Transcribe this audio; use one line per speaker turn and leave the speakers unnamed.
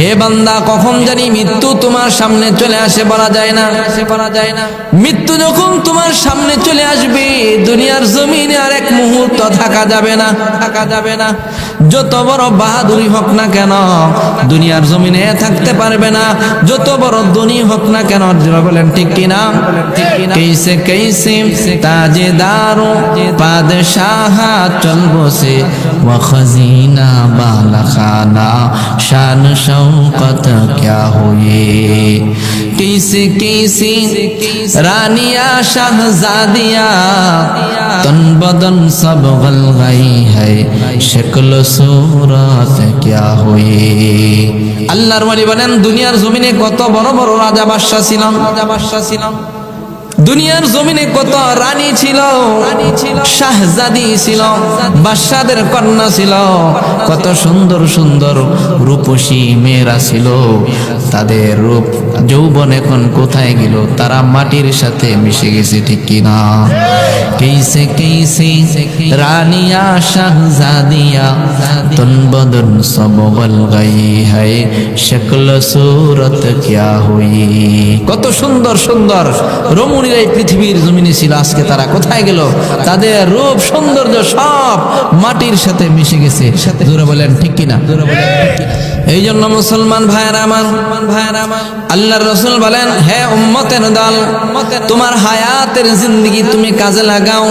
হে বান্দা, কখন জানি মৃত্যু তোমার সামনে চলে আসে বলা যায় না। বলা যায় না মৃত্যু যখন তোমার সামনে চলে আসবে, দুনিয়ার জমিনে আর এক মুহূর্ত থাকা যাবে না, থাকা যাবে না। যত বড় বাহাদুরি হোক না কেন, দুনিয়ার জমিনে থাকতে পারবে না। যত বড় ধনী হোক না কেন বলেন, ঠিক কিনা? কেসে কেসে তাজে দারো পাদশাহ চলবো সে খজিনা বা शान शौकत क्या हुए कैसे कैसे रानिया शाहजादिया तन बदन सब गल गई है शक्ल सूरत क्या हुए আল্লাহর ওয়ালি বলেন দুনিয়ার জমিনে কত বড় বড় রাজা বাদশাহ ছিলাম রাজা বাদশাহ ছিলাম দুনিয়ার জমিনে কত রানী ছিল, শাহজাদি ছিল, বাদশাদের কন্যা ছিল, কত সুন্দর সুন্দর রূপসী মেয়েরা ছিল, তাদের রূপ যৌবন এখন কোথায় গেল? তারা মাটির সাথে মিশে গেছে ঠিক কিনা? কেইসে কেইসে রানিয়া শাহজাদিয়া তন বদন সব গল গাই হায় শকল সুরত কিয়া হই? কত সুন্দর সুন্দর রমণীর এই পৃথিবীর জমিনে ছিল আজকে তারা কোথায় গেল? তাদের রূপ সৌন্দর্য সব মাটির সাথে মিশে গেছে। দূরে বলেন ঠিক কিনা? এই জন্য মুসলমান ভাইয়ারা আমার ভাইয়ারা আমার আল্লাহ আল্লাহর রসুল বলেন হে উম্মতের দল তোমার হায়াতের জিন্দগি তুমি কাজে লাগাও।